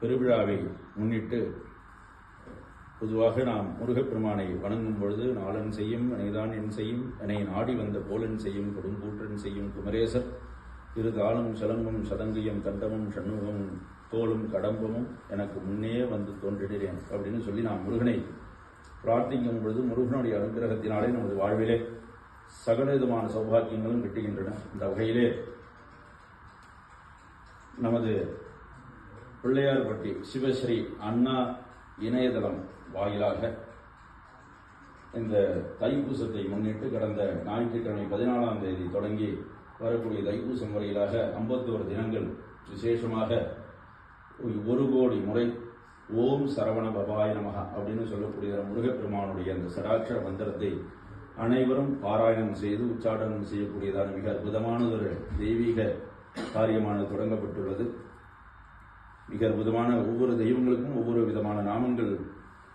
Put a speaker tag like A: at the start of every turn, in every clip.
A: பெருவிழாவை முன்னிட்டு பொதுவாக நாம் முருகப்பெருமானை வணங்கும் பொழுது நாளன் செய்யும் இணைதான் என் செய்யும் என்னை நாடி வந்த போலன் செய்யும் கொடுங்கூற்றன் செய்யும் குமரேசர். இரு தாளும் சலங்கும் சதங்கியம் தண்டமும் சண்முகமும் தோலும் கடம்பமும் எனக்கு முன்னே வந்து தோன்றிடுறேன் அப்படின்னு சொல்லி நாம் முருகனை பிரார்த்திக்கும் பொழுது முருகனுடைய அனுகிரகத்தினாலே நமது வாழ்விலே சகல விதமான சௌபாக்கியங்களும் கிட்டுகின்றன. இந்த வகையிலே நமது பிள்ளையார்பட்டி சிவஸ்ரீ அண்ணா இணையதளம் வாயிலாக இந்த தைப்பூசத்தை முன்னிட்டு கடந்த ஞாயிற்றுக்கிழமை பதினாலாம் தேதி தொடங்கி வரக்கூடிய தைப்பூசம் வரையிலாக ஐம்பத்தோரு தினங்கள் விசேஷமாக ஒரு கோடி முறை ஓம் சரவண பபாய நமக அப்படின்னு சொல்லக்கூடிய முருகப்பெருமானுடைய அந்த சடாட்சர மந்திரத்தை அனைவரும் பாராயணம் செய்து உச்சாடனம் செய்யக்கூடியதான மிக அற்புதமானதொரு தெய்வீக காரியமானது தொடங்கப்பட்டுள்ளது. மிக அற்புதமான ஒவ்வொரு தெய்வங்களுக்கும் ஒவ்வொரு விதமான நாமங்கள்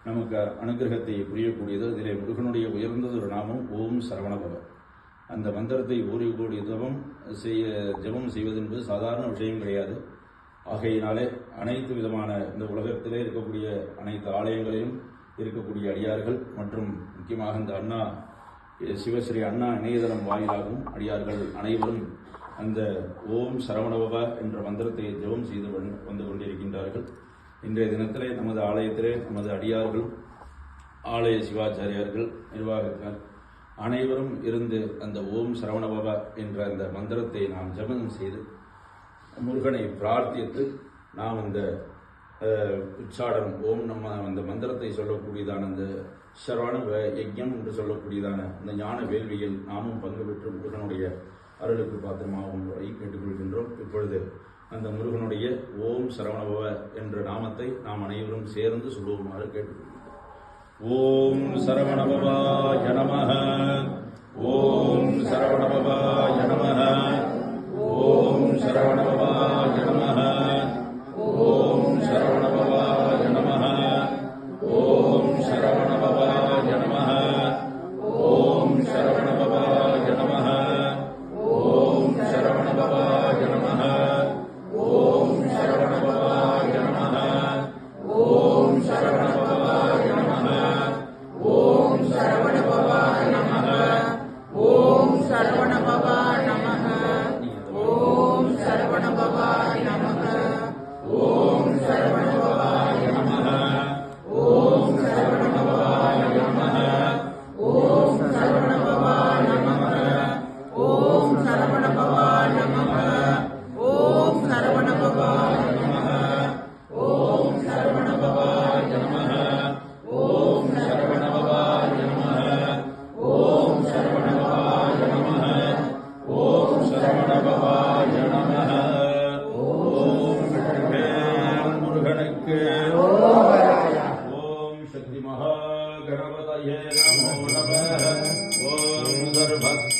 A: நமக்கு அனுகிரகத்தை புரியக்கூடியது. அதிலே முருகனுடைய உயர்ந்தது ஒரு நாமம் ஓம் சரவணபவ. அந்த மந்திரத்தை ஒரு கோடி தவம் செய்ய ஜபம் செய்வதென்பது சாதாரண விஷயம் கிடையாது. ஆகையினாலே அனைத்து விதமான இந்த உலகத்திலே இருக்கக்கூடிய அனைத்து ஆலயங்களிலும் இருக்கக்கூடிய அடியார்கள் மற்றும் முக்கியமாக இந்த அண்ணா சிவஸ்ரீ அண்ணா இணையதளம் வாயிலாகவும் அடியார்கள் அனைவரும் அந்த ஓம் சரவணபவ என்ற மந்திரத்தை ஜெபம் செய்து வந்து வந்து கொண்டிருக்கின்றார்கள். இன்றைய தினத்திலே நமது ஆலயத்திலே நமது அடியார்கள் ஆலய சிவாச்சாரியார்கள் நிர்வாகத்தினர் அனைவரும் இருந்து அந்த ஓம் சரவணபவ என்ற அந்த மந்திரத்தை நாம் ஜெபம் செய்து முருகனை பிரார்த்தித்து நாம் அந்த உச்சாடம் உச்சாடனம் ஓம் நம்ம அந்த மந்திரத்தை சொல்லக்கூடியதான அந்த சரவண வ- என்று சொல்லக்கூடியதான அந்த ஞான வேள்வியில் நாமும் பங்கு பெற்று முருகனுடைய அருளுக்கு பாத்திரமாக உங்களை கேட்டுக்கொள்கின்றோம். இப்பொழுது அந்த முருகனுடைய ஓம் சரவணபவ என்ற நாமத்தை நாம் அனைவரும் சேர்ந்து சொல்லுவோமாறு கேட்டுக்கொள்கின்றோம் ஓம் சரவணபவா நமக ஓம் சரவணபவா நமக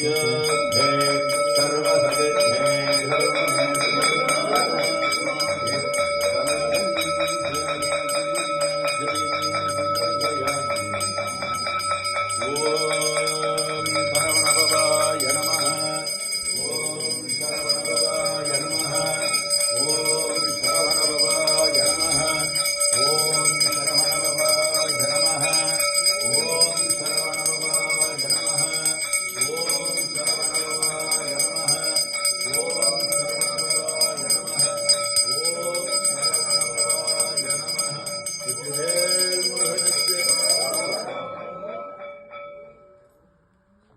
A: Gracias.